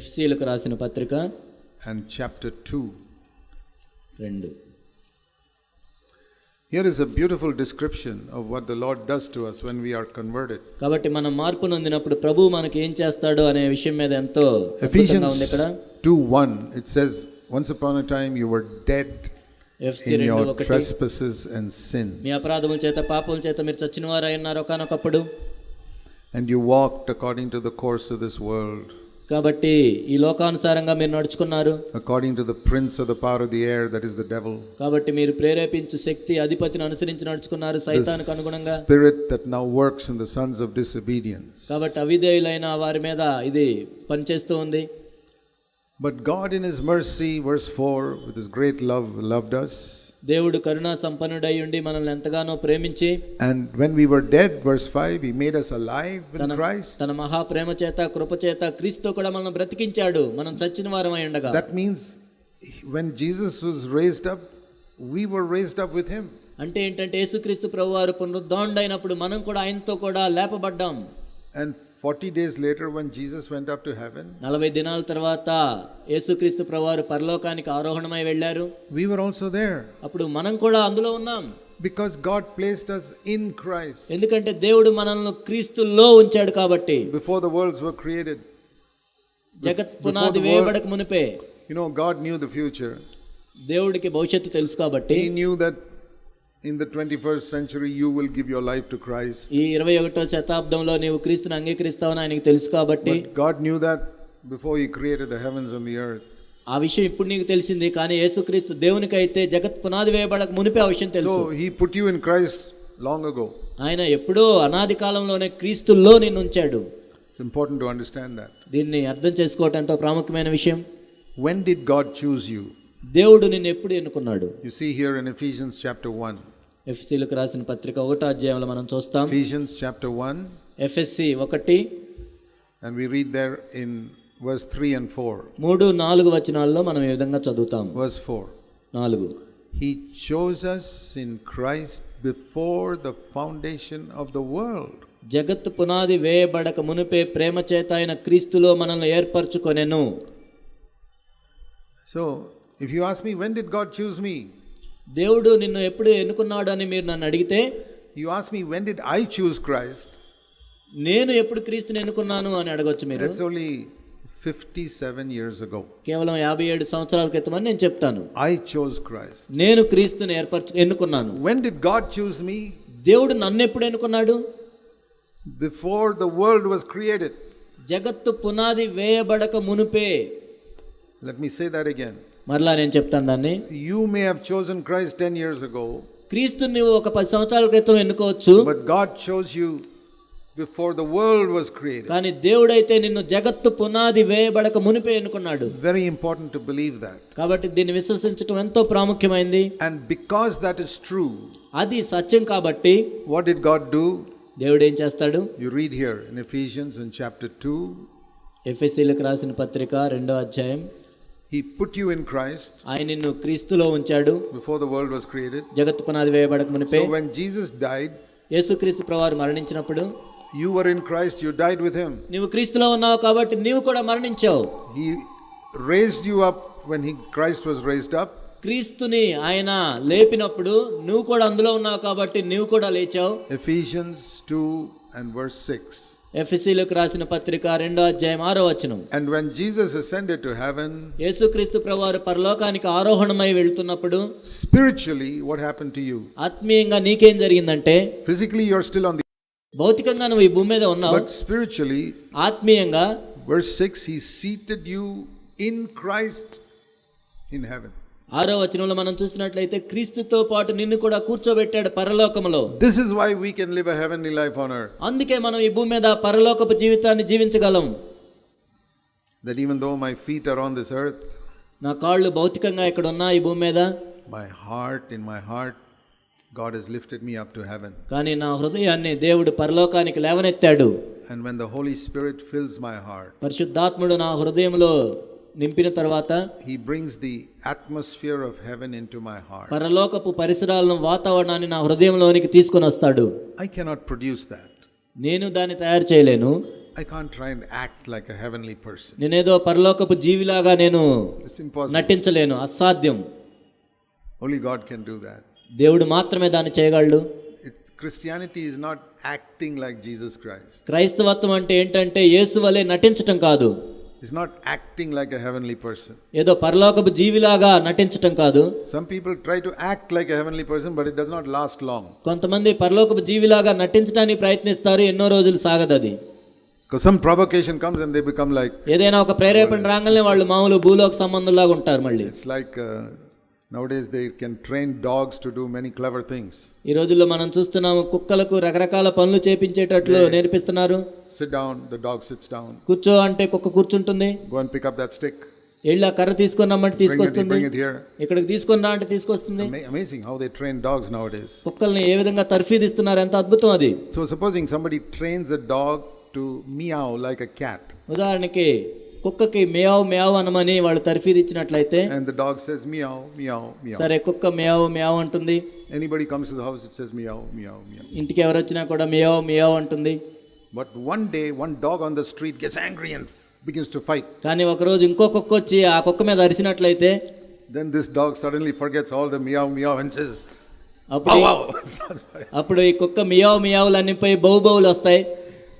ఎఫ్సీలకు రాసిన పత్రిక and chapter 2. రెండు Here is a beautiful description of what the Lord does to us when we are converted. కాబట్టి మనం మార్పు నొందినప్పుడు ప్రభు మనకి ఏం చేస్తాడు అనే విషయం మీద ఎంతో అద్భుతంగా ఉంది ఇక్కడ 2 1, it says, Once upon a time you were dead ఎఫ్సి in your trespasses and sins, మీ అపరాధముల చేత పాపముల చేత మీరు చచ్చిన వారు అయినారు ఒకనొకప్పుడు and you walked according to the course of this world, కాబట్టి ఈ లోకానుసారంగా మీరు నడుచుకున్నారు. According to the prince of the power of the air that is the devil కాబట్టి మీరు ప్రేరేపించు శక్తి అధిపతిని అనుసరించి నడుచుకున్నారు సైతానుకు అనుగుణంగా. Spirit that now works in the sons of disobedience కాబట్టి అవిధేయులైన వారి మీద ఇది పని చేస్తూ ఉంది. But God in his mercy verse 4 with his great love loved us. దేవుడు కరుణా సంపన్నుడై ఉండి మనల్ని ఎంతగానో ప్రేమించి And when we were dead, verse 5, He made us alive తన Christ. తన మహాప్రేమ చేత కృప చేత క్రీస్తు కూడా మనల్ని బ్రతికించాడు మనం చచ్చిన వారమై ఉండగా That means when Jesus was raised up, we were raised up with Him. అంటే ఏంటంటే యేసుక్రీస్తు ప్రభువారు పునరుద్ధరణుడైనప్పుడు మనం కూడా ఆయనతో కూడా లేపబడ్డాం And 40 days later, when Jesus went up to heaven, నలభై దినాల తర్వాత యేసుక్రీస్తు ప్రభువారు పరలోకానికి ఆరోహణమై వెళ్ళారు we were also there అప్పుడు మనం కూడా అందులో ఉన్నాం because God placed us in Christ ఎందుకంటే దేవుడు మనల్ని క్రీస్తుల్లో ఉంచాడు కాబట్టి before the worlds were created. జగత్ పునాది వేయబడక మునిపే You know, God knew the future. దేవుడికి భవిష్యత్తు తెలుసు కాబట్టి He knew that in the 21st century you will give your life to Christ. ఈ ఇరవై ఒకటో శతాబ్దంలో నీవు క్రీస్తుని అంగీకరిస్తావని ఆయనకి తెలుసు కాబట్టి But God knew that before He created the heavens and the earth. ఆ విషయం ఇప్పుడు నీకు తెలిసింది కానీ యేసుక్రీస్తు దేవునికి అయితే జగత్ పునాది వేయబడక మునిపే ఆ విషయం తెలుసు So He put you in Christ long ago. ఆయన ఎప్పుడో అనాది కాలంలోనే క్రీస్తుల్లో నిన్ను ఉంచాడు It's important to understand that. దీన్ని అర్థం చేసుకోవటం ఎంతో ప్రాముఖ్యమైన విషయం When did God choose you? దేవుడు నిన్ను ఎప్పుడు ఎన్నుకున్నాడు You see here in Ephesians chapter 1. ఎఫ్సిలకు రాసిన పత్రిక ఒకటో అధ్యాయంలో మనం చూస్తాం. ఫిషియన్స్ చాప్టర్ 1 ఎఫ్ఎస్సి 1 and we read there in verse 3 and 4 మూడు నాలుగు వచనాల్లో మనం ఈ విధంగా చదువుతాం. వర్స్ 4 నాలుగు. He chose us in Christ before the foundation of the world జగత్ పునాది వేయబడక మునుపే ప్రేమ చేత ఆయన క్రీస్తులో మనల్ని ఏర్పరచుకొనెను. So if you ask me when did God choose me దేవుడు నిన్ను ఎప్పుడు ఎన్నుకున్నాడు అని మీరు నన్ను అడిగితే You ask me, when did I choose Christ? నేను ఎప్పుడు క్రీస్తుని ఎన్నుకున్నాను అని అడగొచ్చు మీరు That's only 57 years ago. కేవలం యాభై ఏడు సంవత్సరాల క్రితం అని నేను చెప్తాను I chose Christ. నేను క్రీస్తుని ఏర్పరచు ఎన్నుకున్నాను When did God choose me? దేవుడు నన్ను ఎప్పుడు ఎన్నుకున్నాడు Before the world was created. జగత్తు పునాది వేయబడక మునుపే Let me say that again. మరలా నేను చెప్తాను దాన్ని. You may have chosen Christ ten years ago క్రీస్తుని ఒక పది సంవత్సరాల క్రితం ఎన్నుకోవచ్చు. But God chose you before the world was create కానీ దేవుడైతే నిన్ను జగత్తు పునాది వేయబడక మునిపే ఎన్నుకున్నాడు. Very important to believe that కాబట్టి దీన్ని విశ్వసించడం ఎంతో ప్రాముఖ్యమైంది. And because that is true అది సత్యం కాబట్టి వాట్ డిడ్ గాడ్ డు దేవుడు ఏం చేస్తాడు? You read here in Ephesians in chapter 2 ఎఫెసీలకు రాసిన పత్రిక రెండో అధ్యాయం. He put you in Christ ఆయన నిన్ను క్రీస్తులో ఉంచాడు before the world was created. జగత్తు పునాది వేయబడక మునిపే So when Jesus died, యేసుక్రీస్తు ప్రవారు మరణించినప్పుడు you were in Christ, you died with Him. నీవు క్రీస్తులో ఉన్నావు కాబట్టి నీవు కూడా మరణించావు He raised you up when he, Christ was raised up. క్రీస్తుని ఆయన లేపినప్పుడు నువ్వు కూడా అందులో ఉన్నావు కాబట్టి నీవు కూడా లేచావు Ephesians 2 and verse 6. ఎఫ్ఎస్సీలకు రాసిన పత్రిక రెండో అధ్యాయం ఆరో వచనం. And when Jesus ascended to heaven యేసుక్రీస్తు ప్రభువారు పరలోకానికి ఆరోహణమై వెళ్తున్నప్పుడు spiritually what happen to you ఆత్మీయంగా నీకేం జరిగిందంటే physically you are still on the భౌతికంగా నువ్వు ఈ భూమి మీద ఉన్నావు. బట్ స్పిరిచువల్లీ ఆత్మీయంగా verse 6 he seated you in Christ in heaven ఆరో వచనంలో మనం చూసినట్లయితే క్రీస్తుతో పాటు నిన్ను కూడా కూర్చోబెట్టాడు పరలోకములో this is why we can live heavenly life on అందుకే మనం ఈ భూమి మీద పరలోకపు జీవితాన్ని జీవించగలం that even though my feet are on this earth నా కాళ్ళు భౌతికంగా ఇక్కడ ఉన్నాయి ఈ భూమి మీద my heart in my heart God has lifted me up to heaven కానీ నా హృదయాన్ని దేవుడు పరలోకానికి లేవనెత్తాడు. And when the Holy Spirit fills my heart. పరిశుద్ధాత్ముడు నా హృదయములో నింపిన తర్వాత he brings the atmosphere of heaven in my heart పరలోకపు పరిసరాలను వాతావరణాన్ని నా హృదయంలోనికి తీసుకొని వస్తాడు. ఐ కెనాట్ ప్రొడ్యూస్ దాట్ నేను దాన్ని తయారు చేయలేను. I can't try and act like a heavenly person నేను ఏదో పరలోకపు జీవిలాగా నేను నటించలేను. అసాధ్యం. Only God can do that దేవుడు మాత్రమే దాన్ని చేయగలడు. Christianity is not acting like Jesus Christ క్రైస్తవత్వం అంటే ఏంటంటే యేసు వలె నటించటం కాదు. It's not acting like a heavenly person. ఏదో పరలోకపు జీవిలాగా నటించటం కాదు Some people try to act like a heavenly person, but it does not last long. కొంతమంది పరలోకపు జీవిలాగా నటించడానికి ప్రయత్నిస్తారు ఎన్నో రోజులు సాగదు అది Because some provocation comes and they become like, ఏదైనా ఒక ప్రేరేపణ రాగానే వాళ్ళు మామూలు భూలోక సంబంధంలాగా ఉంటారు మళ్ళీ it's like uh, nowadays they can train dogs to do many clever things. ఈ రోజుల్లో మనం చూస్తున్నాము కుక్కలకు రకరకాల పనులు చేపించేటట్లు నేర్పిస్తున్నారు Sit down, the dog sits down. కూర్చో అంటే కుక్క కూర్చుంటుంది Go and pick up that stick. వెళ్ళి ఆ కర్ర తీసుకొని రమ్మంటే తీసుకొస్తుంది. ఇక్కడికి తీసుకొని రా అంటే తీసుకొస్తుంది Ama- amazing how they train dogs nowadays. కుక్కల్ని ఏ విధంగా తర్ఫీదిస్తున్నారు ఎంత అద్భుతం అది So supposing somebody trains a dog to meow like a cat, ఉదాహరణకి కుక్కకి మియావ్ మియావ్ అనమని వాళ్ళు తర్ఫీద్ ఇచ్చినట్లయితే and the dog says meow meow meow సరే కుక్క మియావ్ మేవ్ అంటుంది. Anybody comes to the house it says meow meow meow ఇంటికి ఎవరు వచ్చినా కూడా మియావ్ మియావ్ అంటుంది. But one day one dog on the street gets angry and begins to fight కానీ ఒక రోజు ఇంకో కుక్క వచ్చి ఆ కుక్క మీద అరిసినట్లయితే then this dog suddenly forgets all the meow meow and says అప్పుడు అప్పుడు ఈ కుక్క మియావ్ మియావ్ లన్నీ బౌ బౌలు వస్తాయి.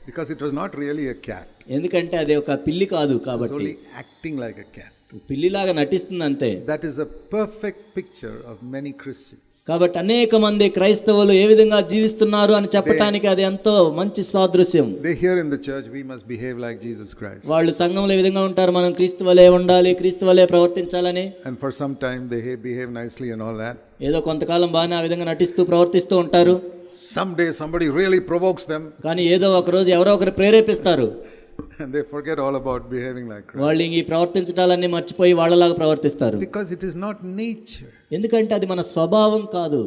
Because it was not really a cat. ఎందుకంటే అది ఒక పిల్లి కాదు కాబట్టి only acting like a cat. పిల్లిలాగా నటిస్తుంది అంతే That is a perfect picture of many Christians. కాబట్టి అనేక మంది క్రైస్తవులు ఏ విధంగా జీవిస్తున్నారు అని చెప్పటానికి అది ఎంతో మంచి సాదృశ్యం They hear in the church, we must behave like Jesus Christ. వాళ్ళు సంఘంలో ఏ విధంగా ఉంటారు మనం క్రీస్తు వలె ఉండాలి క్రీస్తు వలె ప్రవర్తించాలని And for some time, they ha- behave nicely and all that. ఏదో కొంతకాలం బాగానే ఆ విధంగా నటిస్తూ ప్రవర్తిస్తూ ఉంటారు Someday, somebody really provokes them కానీ ఏదో ఒక రోజు ఎవరో ఒకరు ప్రేరేపిస్తారు and they forget all about behaving like Christ. వాళ్ళు ఇంక ఈ ప్రవర్తించడాలన్నీ మర్చిపోయి వాళ్ళలాగా ప్రవర్తిస్తారు Because it is not nature. ఎందుకంటే అది మన స్వభావం కాదు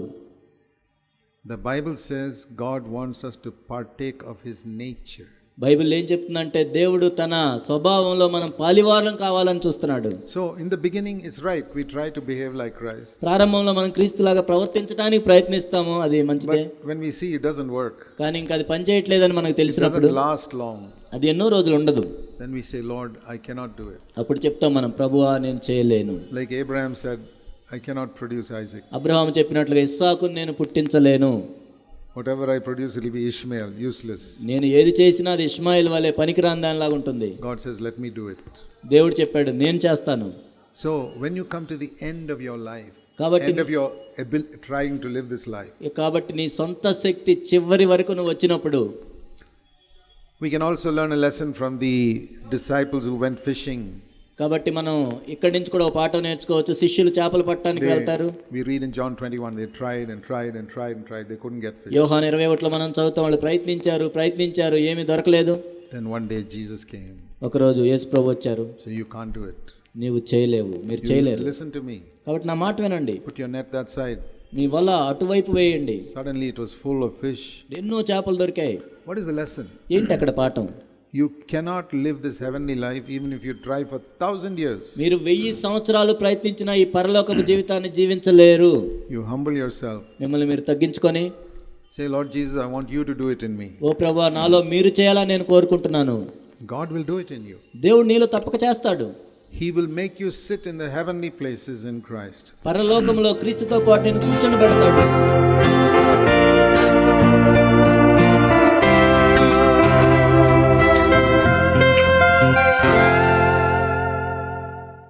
The Bible says God wants us to partake of His nature. Bible ఏం చెప్తుందంటే దేవుడు తన స్వభావంలో మనం పాలివారం కావాలని చూస్తున్నాడు So, in the beginning, it's right. We try to behave like Christ. ప్రారంభంలో మనం క్రీస్తులాగా ప్రవర్తించడానికి ప్రయత్నిస్తాము అది మంచిదే when we see it doesn't work, కానీ ఇంకా అది పనిచేయట్లేదని మనకు it తెలిసినప్పుడు last long, అది ఎన్నో రోజులు ఉండదు then we say, Lord, I cannot do it. అప్పుడు చెప్తాం మనం ప్రభువా నేను చేయలేను Like Abraham said, I cannot produce Isaac. Abraham చెప్పినట్లుగా ఇస్సాకుని నేను పుట్టించలేను Whatever I produce, it will be Ishmael, useless. నేను ఏది చేసినా అది ఇష్మాయిల్ వలె పనికిరాని దానిలాగా ఉంటుంది God says, Let me do it. దేవుడు చెప్పాడు నేను చేస్తాను So, when you come to the end of your life, కాబట్టి end of your abil- trying to live this life, కాబట్టి నీ సొంత శక్తి చివరి వరకు నువ్వు వచ్చినప్పుడు we can also learn a lesson from the disciples who went fishing. కాబట్టి మనం ఇక్కడి నుంచి కూడా ఒక పాఠం నేర్చుకోవచ్చు. శిష్యులు చేపలు పట్టడానికి వెళ్తారు. We read in John 21 they tried tried and tried and tried they couldn't get fish యోహాన్ 21 మనం చదువుతాం వాళ్ళు ప్రయత్నించారు ప్రయత్నించారు ఏమీ దొరకలేదు. దెన్ వన్ డే జీసస్ ఒక రోజు యేసు ప్రభు వచ్చారు. సో యు కాంట్ నీవు చేయలేవు మీరు చేయలేరు. లిసన్ టు మీ కాబట్టి నా మాట వినండి. Put your net that side మీ వల్ల అటువైపు వేయండి. Suddenly it was full of fish ఎన్నో చేపలు దొరికాయి. వాట్ ఇస్ ద లెసన్ ఏంటి అక్కడ పాఠం? You cannot live this heavenly life even if you try for thousand years. మీరు వెయ్యి సంవత్సరాలు ప్రయత్నించిన ఈ పరలోకపు జీవితాన్ని జీవించలేరు You humble yourself. మిమ్మల్ని మీరు తగ్గించుకొని Say, Lord Jesus, I want you to do it in me. ఓ ప్రభా నాలో మీరు చేయాలని నేను కోరుకుంటున్నాను God will do it in you. దేవుడు నీలో తప్పక చేస్తాడు He will make you sit in the heavenly places in Christ. పరలోకంలో క్రీస్తుతో పాటు నేను కూర్చొని పెడతాడు